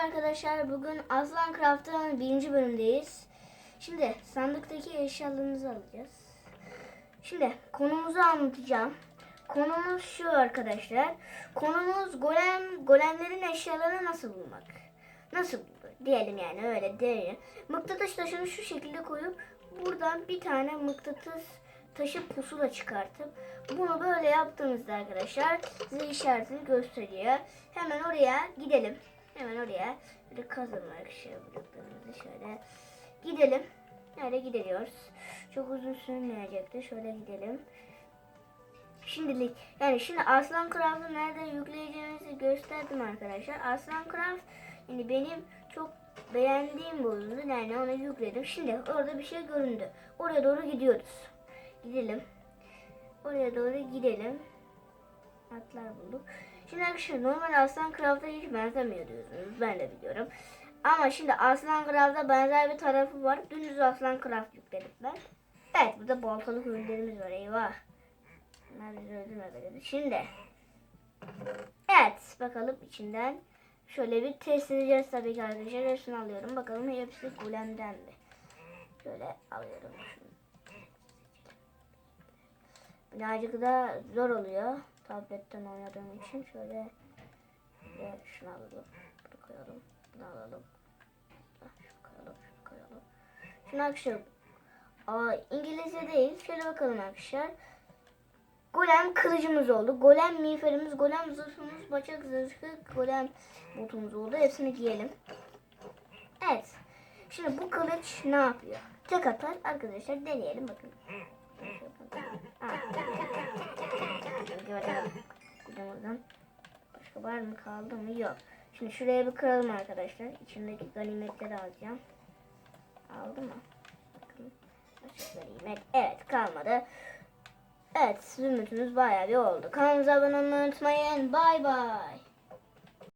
arkadaşlar. Bugün Aslan Craft'ın birinci bölümdeyiz. Şimdi sandıktaki eşyalarımızı alacağız. Şimdi konumuzu anlatacağım. Konumuz şu arkadaşlar. Konumuz golem, golemlerin eşyalarını nasıl bulmak? Nasıl? Diyelim yani öyle diyelim. Mıknatıs taşını şu şekilde koyup buradan bir tane mıknatıs taşı pusula çıkartıp bunu böyle yaptığınızda arkadaşlar size işaretini gösteriyor. Hemen oraya gidelim. Hemen oraya böyle kazalım arkadaşlar bloklarımızı şöyle gidelim. Nerede gidiyoruz? Çok uzun sürmeyecekti. Şöyle gidelim. Şimdilik yani şimdi Aslan Craft'ı nerede yükleyeceğimizi gösterdim arkadaşlar. Aslan Craft yani benim çok beğendiğim bir oyundu. Yani onu yükledim. Şimdi orada bir şey göründü. Oraya doğru gidiyoruz. Gidelim. Oraya doğru gidelim. Atlar bulduk. Şimdi arkadaşlar normal Aslan Craft'a hiç benzemiyor diyorsunuz. Ben de biliyorum. Ama şimdi Aslan Craft'a benzer bir tarafı var. Dümdüz Aslan Craft yükledim ben. Evet burada baltalık ürünlerimiz var. Eyvah. Bunlar bizi öldürmedi. Şimdi. Evet. Bakalım içinden. Şöyle bir test edeceğiz tabii ki arkadaşlar. Hepsini alıyorum. Bakalım hepsi golemden mi? Şöyle alıyorum. Birazcık da zor oluyor. Tabletten oynadığım için şöyle ve şunu alalım. Bunu koyalım. Bunu alalım. Şunu koyalım. Şunu koyalım. Şunu arkadaşlar. Aa, İngilizce değil. Şöyle bakalım arkadaşlar. Golem kılıcımız oldu. Golem miğferimiz, golem zırhımız, bacak zırhı, golem botumuz oldu. Hepsini giyelim. Evet. Şimdi bu kılıç ne yapıyor? Tek atar. Arkadaşlar deneyelim bakın. Hadi Var mı kaldı mı? Yok. Şimdi şuraya bir kıralım arkadaşlar. İçindeki ganimetleri alacağım. Aldı mı? Bakın. Ganimet. Evet kalmadı. Evet zümrütümüz bayağı bir oldu. Kanalımıza abone olmayı unutmayın. Bay bay.